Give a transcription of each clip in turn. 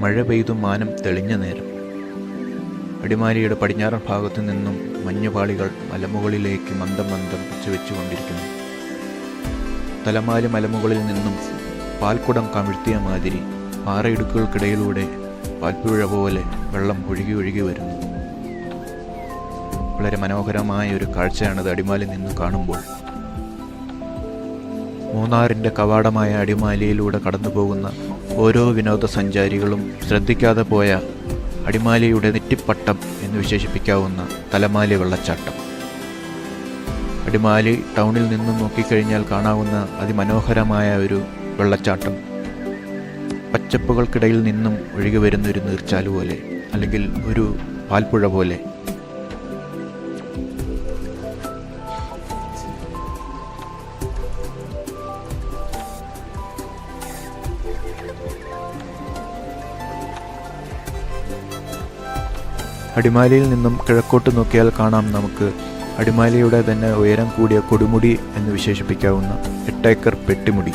മഴ പെയ്തു മാനം തെളിഞ്ഞ നേരം. അടിമാലിയുടെ പടിഞ്ഞാറൻ ഭാഗത്തു നിന്നും മഞ്ഞുപാളികൾ മലമുകളിലേക്ക് മന്ദം മന്ദം പിച്ചുവെച്ചുകൊണ്ടിരിക്കുന്നു തലമാലി മലമുകളിൽ നിന്നും പാൽക്കുടം കമിഴ്ത്തിയ മാതിരി പാറയിടുക്കുകൾക്കിടയിലൂടെ പാൽപ്പുഴ പോലെ വെള്ളം ഒഴുകി ഒഴുകി വരുന്നു. വളരെ മനോഹരമായ ഒരു കാഴ്ചയാണത് അടിമാലിൽ നിന്ന് കാണുമ്പോൾ. മൂന്നാറിന്റെ കവാടമായ അടിമാലിയിലൂടെ കടന്നു പോകുന്ന ഓരോ വിനോദസഞ്ചാരികളും ശ്രദ്ധിക്കാതെ പോയ അടിമാലിയുടെ നെറ്റിപ്പട്ടം എന്ന് വിശേഷിപ്പിക്കാവുന്ന തലമാലി വെള്ളച്ചാട്ടം. അടിമാലി ടൗണിൽ നിന്നും നോക്കിക്കഴിഞ്ഞാൽ കാണാവുന്ന അതിമനോഹരമായ ഒരു വെള്ളച്ചാട്ടം. പച്ചപ്പുകൾക്കിടയിൽ നിന്നും ഒഴുകി വരുന്ന ഒരു നീർച്ചാൽ പോലെ അല്ലെങ്കിൽ ഒരു പാൽപ്പുഴ പോലെ. അടിമാലിയിൽ നിന്നും കിഴക്കോട്ട് നോക്കിയാൽ കാണാം നമുക്ക്. അടിമാലിയുടെ തന്നെ ഉയരം കൂടിയ കൊടുമുടി എന്ന് വിശേഷിപ്പിക്കാവുന്ന എട്ടേക്കർ പെട്ടിമുടി.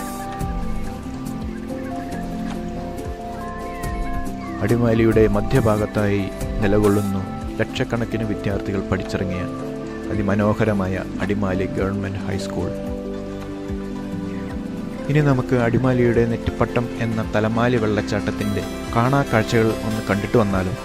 അടിമാലിയുടെ മധ്യഭാഗത്തായി നിലകൊള്ളുന്നു ലക്ഷക്കണക്കിന് വിദ്യാർത്ഥികൾ പഠിച്ചിറങ്ങിയ അതിമനോഹരമായ അടിമാലി ഗവൺമെന്റ് ഹൈസ്കൂൾ. ഇനി നമുക്ക് അടിമാലിയുടെ നെറ്റിപ്പട്ടം എന്ന തലമാലി വെള്ളച്ചാട്ടത്തിന്റെ കാണാ കാഴ്ചകൾ ഒന്ന് കണ്ടിട്ട് വന്നാലും?